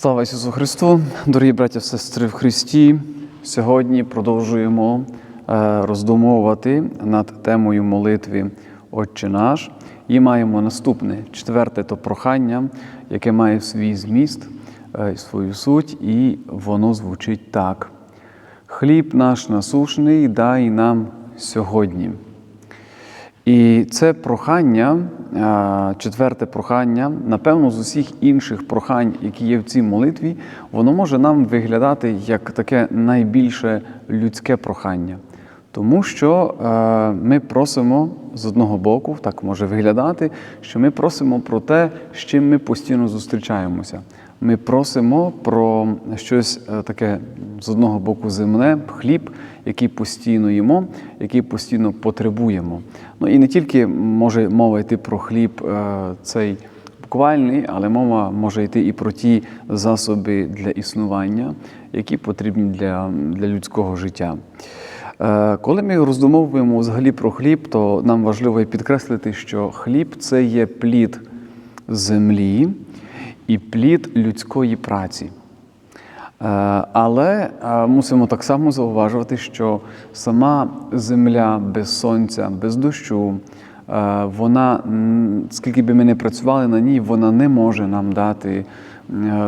Слава Ісусу Христу, дорогі браті сестри в Христі. Сьогодні продовжуємо е, роздумовувати над темою молитви Отче наш і маємо наступне четверте то прохання, яке має свій зміст, е, свою суть, і воно звучить так: Хліб наш насушний дай нам сьогодні. І це прохання, четверте прохання, напевно, з усіх інших прохань, які є в цій молитві, воно може нам виглядати як таке найбільше людське прохання. Тому що е, ми просимо з одного боку, так може виглядати, що ми просимо про те, з чим ми постійно зустрічаємося. Ми просимо про щось е, таке з одного боку земне, хліб, який постійно їмо, який постійно потребуємо. Ну і не тільки може мова йти про хліб е, цей буквальний, але мова може йти і про ті засоби для існування, які потрібні для, для людського життя. Е, Коли ми роздумовуємо взагалі про хліб, то нам важливо підкреслити, що хліб це є плід землі і плід людської праці. Е, Але е, мусимо так само зауважувати, що сама земля без сонця, без дощу, е, вона, скільки би ми не працювали на ній, вона не може нам дати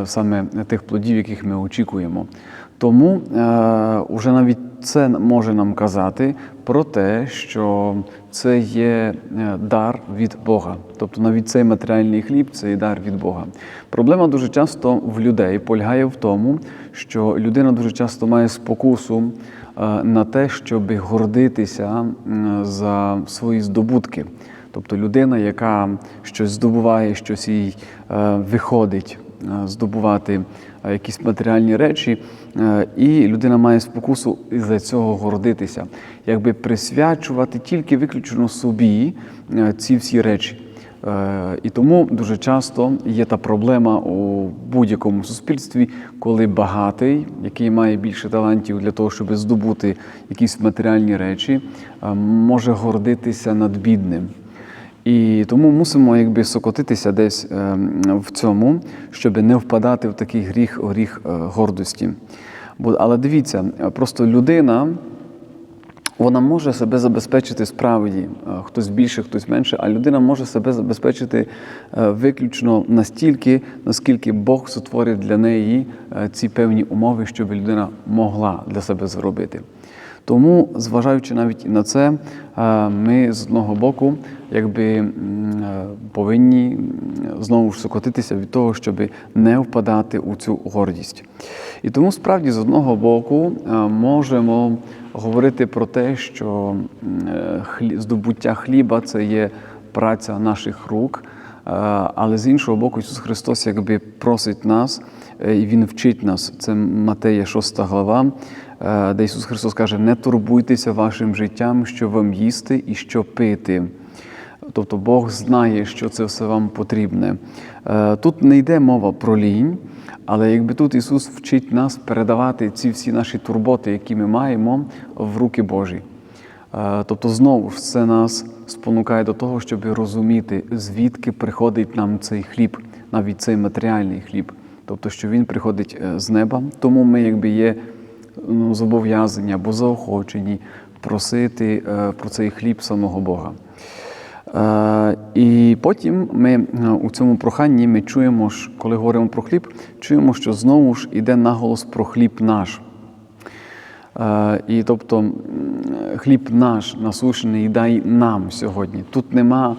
саме тих плодів, яких ми очікуємо. Тому е, уже навіть це може нам казати про те, що це є е, дар від Бога. Тобто навіть цей матеріальний хліб це є дар від Бога. Проблема дуже часто в людей полягає в тому, що людина дуже часто має спокусу е, на те, щоб гордитися за свої здобутки. Тобто людина, яка щось здобуває, щось їй е, виходить здобувати е, якісь матеріальні речі, е, і людина має спокусу із-за цього гордитися, якби присвячувати тільки виключно собі е, ці всі речі. Е, І тому дуже часто є та проблема у будь-якому суспільстві, коли багатий, який має більше талантів для того, щоб здобути якісь матеріальні речі, е, може гордитися над бідним. І тому мусимо якби сокотитися десь е, в цьому, щоб не впадати в такий гріх, гріх е, гордості. Але дивіться, просто людина. Вона може себе забезпечити справді, е, хтось більше, хтось менше, а людина може себе забезпечити е, виключно настільки, наскільки Бог сотворив для неї ці певні умови, щоб людина могла для себе зробити. Тому, зважаючи навіть і на це, е, ми з одного боку якби е, повинні знову ж сокотитися від того, щоб не впадати у цю гордість. І тому справді з одного боку е, можемо говорити про те, що здобуття хліба це є праця наших рук. Але з іншого боку, Ісус Христос якби просить нас, і Він вчить нас. Це Матея 6 глава, де Ісус Христос каже: не турбуйтеся вашим життям, що вам їсти і що пити. Тобто Бог знає, що це все вам потрібне. Е, Тут не йде мова про лінь, але якби тут Ісус вчить нас передавати ці всі наші турботи, які ми маємо, в руки Божі. Е, Тобто, знову ж це нас спонукає до того, щоб розуміти, звідки приходить нам цей хліб, навіть цей матеріальний хліб. Тобто, що він приходить е, з неба, тому ми якби є ну, зобов'язані або заохочені просити е, про цей хліб самого Бога. Е, І потім ми е, у цьому проханні ми чуємо, коли говоримо про хліб, чуємо, що знову ж іде наголос про хліб наш. І тобто хліб наш насушений дай нам сьогодні. Тут нема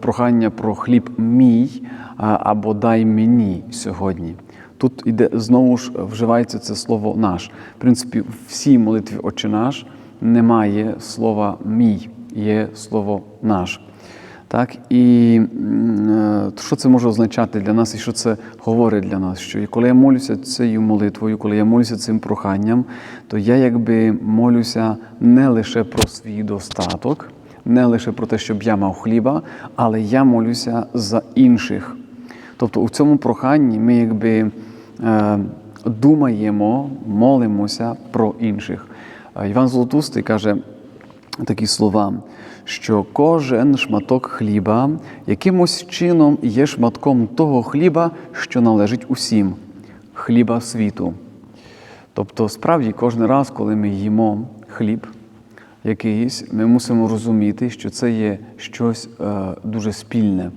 прохання про хліб мій або дай мені сьогодні. Тут іде знову ж вживається це слово наш. В принципі, в всій молитві Отче наш немає слова мій, є слово наш. Так, і е, що це може означати для нас, і що це говорить для нас? Що і коли я молюся цією молитвою, коли я молюся цим проханням, то я якби молюся не лише про свій достаток, не лише про те, щоб я мав хліба, але я молюся за інших. Тобто у цьому проханні ми якби е, думаємо, молимося про інших. Е, Іван Золотустий каже, такі слова, що кожен шматок хліба якимось чином є шматком того хліба, що належить усім хліба світу. Тобто, справді, кожен раз, коли ми їмо хліб якийсь, ми мусимо розуміти, що це є щось е, дуже спільне.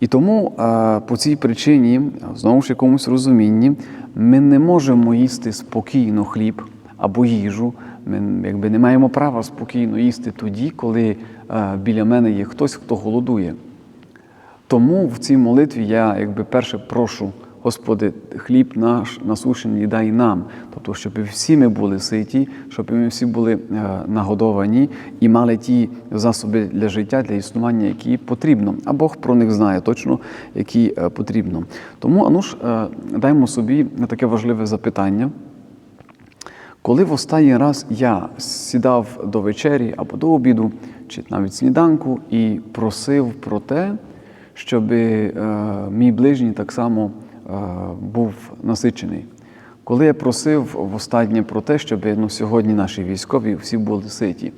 І тому е, по цій причині, знову ж якомусь розумінні, ми не можемо їсти спокійно хліб або їжу. Ми якби не маємо права спокійно їсти тоді, коли е, біля мене є хтось, хто голодує. Тому в цій молитві я якби перше прошу, Господи, хліб наш насушений дай нам, тобто, щоб всі ми були ситі, щоб ми всі були е, нагодовані і мали ті засоби для життя, для існування, які потрібно. А Бог про них знає точно, які е, потрібно. Тому Ануш, е, даймо собі таке важливе запитання. Коли в останній раз я сідав до вечері або до обіду, чи навіть сніданку, і просив про те, щоб мій ближній так само був насичений. Коли я просив востаннє про те, щоб ну, сьогодні наші військові всі були ситі.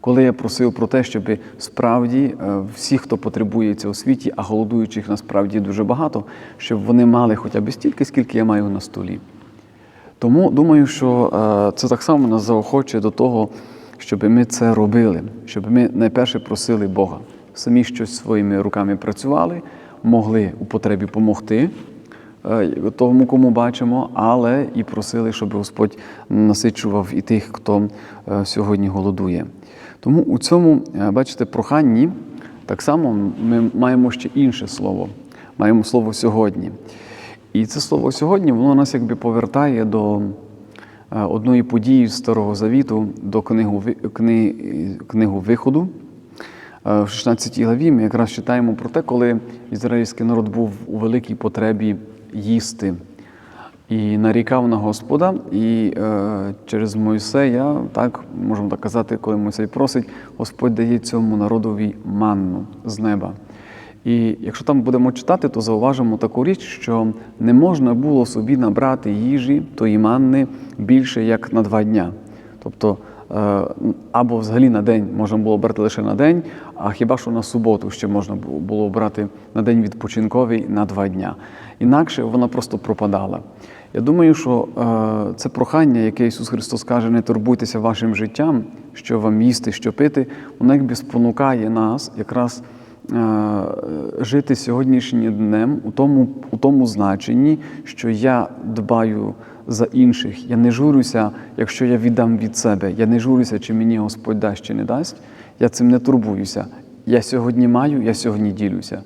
Коли я просив про те, щоб справді е, всі, хто потребується у світі, а голодуючих насправді дуже багато, щоб вони мали хоча б стільки, скільки я маю на столі. Тому думаю, що е, це так само нас заохочує до того, щоб ми це робили, щоб ми найперше просили Бога. Самі щось своїми руками працювали, могли у потребі допомогти тому, кому бачимо, але і просили, щоб Господь насичував і тих, хто е, сьогодні голодує. Тому у цьому, е, бачите, проханні так само ми маємо ще інше слово, маємо слово сьогодні. І це слово сьогодні, воно нас якби повертає до е, одної події з Старого Завіту, до книгу, кни, книгу Виходу. Е, В 16 главі ми якраз читаємо про те, коли ізраїльський народ був у великій потребі їсти і нарікав на Господа. І е, через Мойсея, так можемо так казати, коли Мойсей просить, Господь дає цьому народові манну з неба. І якщо там будемо читати, то зауважимо таку річ, що не можна було собі набрати їжі тої манни більше як на два дня. Тобто або взагалі на день можна було брати лише на день, а хіба що на суботу ще можна було брати на день відпочинковий на два дня. Інакше вона просто пропадала. Я думаю, що е, це прохання, яке Ісус Христос каже, не турбуйтеся вашим життям, що вам їсти, що пити, воно якби спонукає нас якраз. Е, жити сьогоднішнім днем у тому, у тому значенні, що я дбаю за інших. Я не журюся, якщо я віддам від себе. Я не журюся, чи мені Господь дасть чи не дасть. Я цим не турбуюся. Я сьогодні маю, я сьогодні ділюся.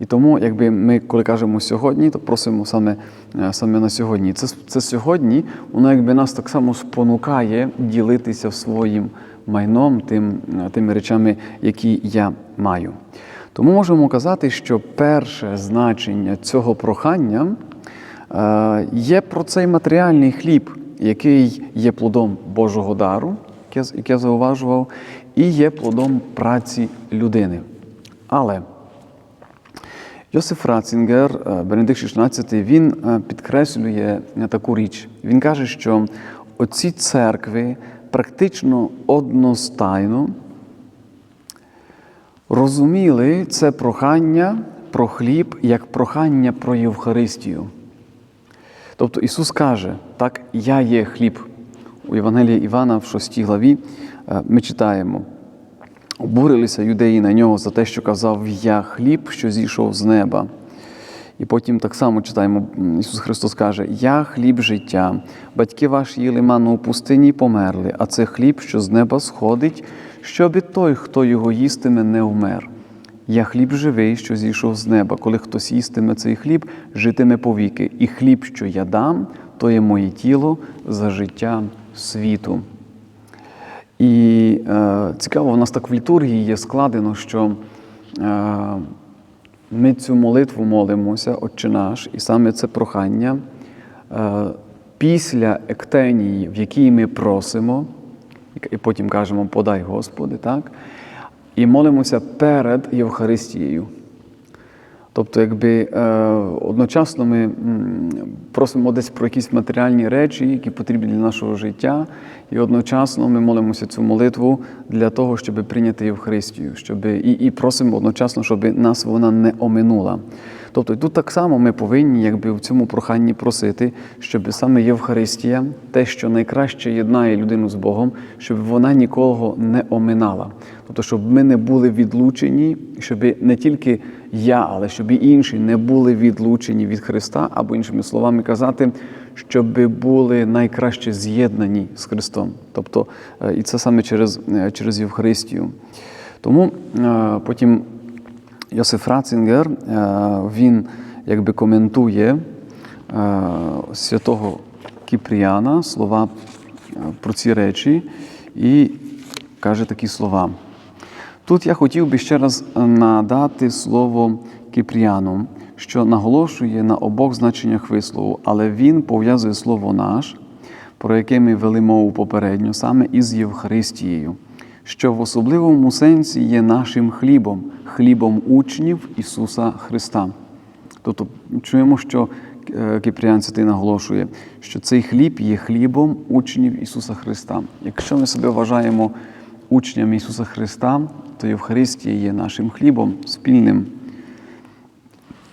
І тому, якби ми, коли кажемо сьогодні, то просимо саме е, саме на сьогодні. Це це сьогодні, воно якби нас так само спонукає ділитися своїм майном, тим, е, тими речами, які я маю. Тому можемо казати, що перше значення цього прохання є про цей матеріальний хліб, який є плодом Божого дару, як я зауважував, і є плодом праці людини. Але Йосиф Ратцінгер, е, Бенедикт XVI, він е, підкреслює таку річ. Він каже, що оці церкви практично одностайно розуміли це прохання про хліб як прохання про Євхаристію. Тобто Ісус каже, так, я є хліб. У Євангелії Івана в 6 главі е, ми читаємо. Обурилися юдеї на нього за те, що казав Я хліб, що зійшов з неба. І потім так само читаємо, Ісус Христос каже: Я хліб життя, батьки ваші їли ману у пустині і померли, а це хліб, що з неба сходить, щоби той, хто його їстиме, не вмер. Я хліб живий, що зійшов з неба. Коли хтось їстиме цей хліб, житиме повіки. І хліб, що я дам, то є моє тіло за життя світу. І е, цікаво, у нас так в літургії є складено, що е, ми цю молитву молимося, Отче наш, і саме це прохання е, після ектенії, в якій ми просимо, і потім кажемо Подай Господи, так? І молимося перед Євхаристією. Тобто, якби е, одночасно ми просимо десь про якісь матеріальні речі, які потрібні для нашого життя, і одночасно ми молимося цю молитву для того, щоб прийняти Євхаристію, щоб і, і просимо одночасно, щоб нас вона не оминула. Тобто тут так само ми повинні, якби в цьому проханні просити, щоб саме Євхаристія, те, що найкраще єднає людину з Богом, щоб вона нікого не оминала. Тобто, щоб ми не були відлучені, щоб не тільки я, але щоб і інші не були відлучені від Христа, або іншими словами казати, щоб були найкраще з'єднані з Христом. Тобто, е, і це саме через, е, через Євхаристію. Тому е, потім Йосиф Ратцингер, він якби коментує е, святого Кіпріана слова е, про ці речі і каже такі слова. Тут я хотів би ще раз надати слово Кіпріану, що наголошує на обох значеннях вислову, але він пов'язує слово наш, про яке ми вели мову попередньо, саме із Євхаристією, що в особливому сенсі є нашим хлібом, хлібом учнів Ісуса Христа. Тобто чуємо, що е, Кіпріан Святий наголошує, що цей хліб є хлібом учнів Ісуса Христа. Якщо ми себе вважаємо учнями Ісуса Христа, то Євхаристія є нашим хлібом спільним.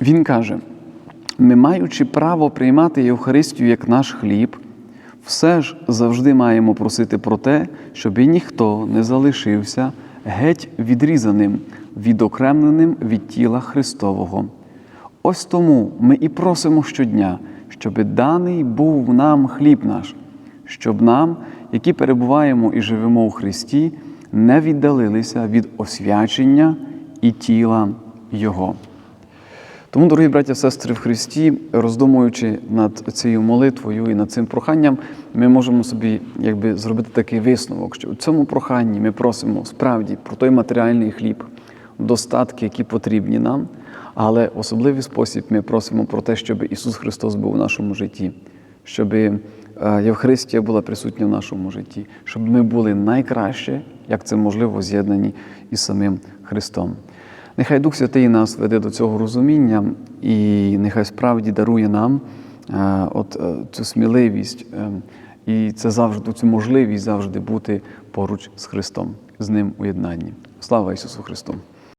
Він каже: ми, маючи право приймати Євхаристію як наш хліб, все ж завжди маємо просити про те, щоб і ніхто не залишився геть відрізаним, відокремленим від тіла Христового. Ось тому ми і просимо щодня, щоб даний був нам хліб наш, щоб нам, які перебуваємо і живемо у Христі, не віддалилися від освячення і тіла Його. Тому, дорогі браття, сестри в Христі, роздумуючи над цією молитвою і над цим проханням, ми можемо собі якби, зробити такий висновок, що у цьому проханні ми просимо справді про той матеріальний хліб, достатки, які потрібні нам, але в особливий спосіб ми просимо про те, щоб Ісус Христос був у нашому житті, щоб е, Євхаристія була присутня в нашому житті, щоб ми були найкраще, як це можливо, з'єднані із самим Христом. Нехай Дух Святий нас веде до цього розуміння, і нехай справді дарує нам е, от, е, цю сміливість е, і це завжди цю можливість завжди бути поруч з Христом, з Ним у єднанні. Слава Ісусу Христу!